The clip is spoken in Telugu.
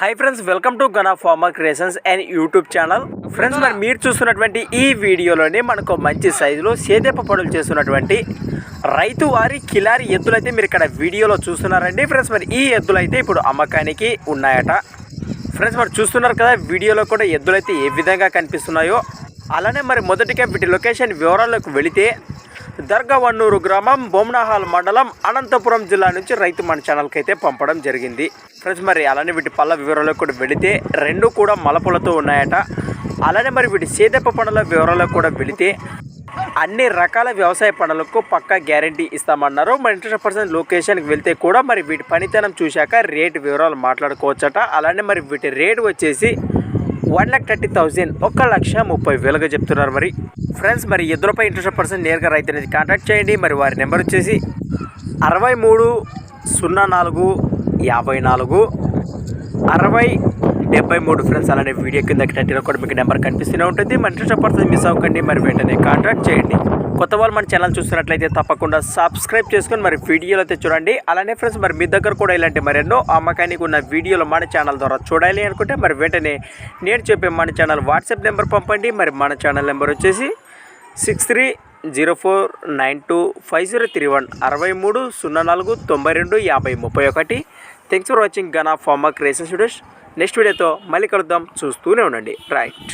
Hi friends welcome to Gana Farmer Creations and YouTube channel friends మరి మీరు చూస్తున్నటువంటి ఈ వీడియోలోనే మనకు మంచి సైజులో సేదెప్ప పనులు చేస్తున్నటువంటి రైతు వారి కిలారి ఎద్దులైతే మీరు ఇక్కడ వీడియోలో చూస్తున్నారండి. ఫ్రెండ్స్ మరి ఈ ఎద్దులైతే ఇప్పుడు అమ్మకానికి ఉన్నాయట. ఫ్రెండ్స్ మరి చూస్తున్నారు కదా వీడియోలో కూడా ఎద్దులైతే ఏ విధంగా కనిపిస్తున్నాయో. అలానే మరి మొదటిగా వీటి లొకేషన్ వివరాల్లోకి వెళితే దర్గవన్నూరు గ్రామం బొమ్నాహాల్ మండలం అనంతపురం జిల్లా నుంచి రైతు మన ఛానల్కి అయితే పంపడం జరిగింది. ఫ్రెండ్స్ మరి అలానే వీటి పళ్ళ వివరాలకు కూడా వెళితే రెండు కూడా మలపులతో ఉన్నాయట. అలానే మరి వీటి సేదెప్ప పనుల వివరాలకు కూడా వెళితే అన్ని రకాల వ్యవసాయ పనులకు పక్కా గ్యారంటీ ఇస్తామన్నారు. మరి ఇంట్రెస్ట్ పర్సెంట్ లొకేషన్కి వెళ్తే కూడా మరి వీటి పనితనం చూశాక రేట్ వివరాలు మాట్లాడుకోవచ్చట. అలానే మరి వీటి రేట్ వచ్చేసి వన్ లాక్ థర్టీ థౌజండ్ ఒక లక్ష ముప్పై వేలుగా చెప్తున్నారు మరి. ఫ్రెండ్స్ మరి ఇద్దరుపై ఇంట్రెస్ట్ పర్సన్ నేరుగా రైతు అనేది కాంటాక్ట్ చేయండి. మరి వారి నెంబర్ వచ్చేసి అరవై మూడు సున్నా నాలుగు యాభై నాలుగు అరవై డెబ్బై మూడు ఫ్రెండ్స్ అలానే వీడియో కింద టైటిల్ కూడా మీకు నెంబర్ కనిపిస్తూనే ఉంటుంది. మన ఇంట్రెస్ట్ పడుతుంది మిస్ అవ్వకండి. మరి వెంటనే కాంటాక్ట్ చేయండి. కొత్త వాళ్ళు మన ఛానల్ చూస్తున్నట్లయితే తప్పకుండా సబ్స్క్రైబ్ చేసుకొని మరి వీడియోలు అయితే చూడండి. అలానే ఫ్రెండ్స్ మరి మీ దగ్గర కూడా ఇలాంటి మరెన్నో అమ్మకానికి ఉన్న వీడియోలు మన ఛానల్ ద్వారా చూడాలి అనుకుంటే మరి వెంటనే నేను చెప్పే మన ఛానల్ వాట్సాప్ నెంబర్ పంపండి. మరి మన ఛానల్ నెంబర్ వచ్చేసి six three zero four nine two five zero three one అరవై మూడు సున్నా నాలుగు తొంభై రెండు యాభై ముప్పై ఒకటి. Thanks for watching Gana Farmer Creation Studios next వీడియోతో మళ్ళీ కలుద్దాం. చూస్తూనే ఉండండి. రైట్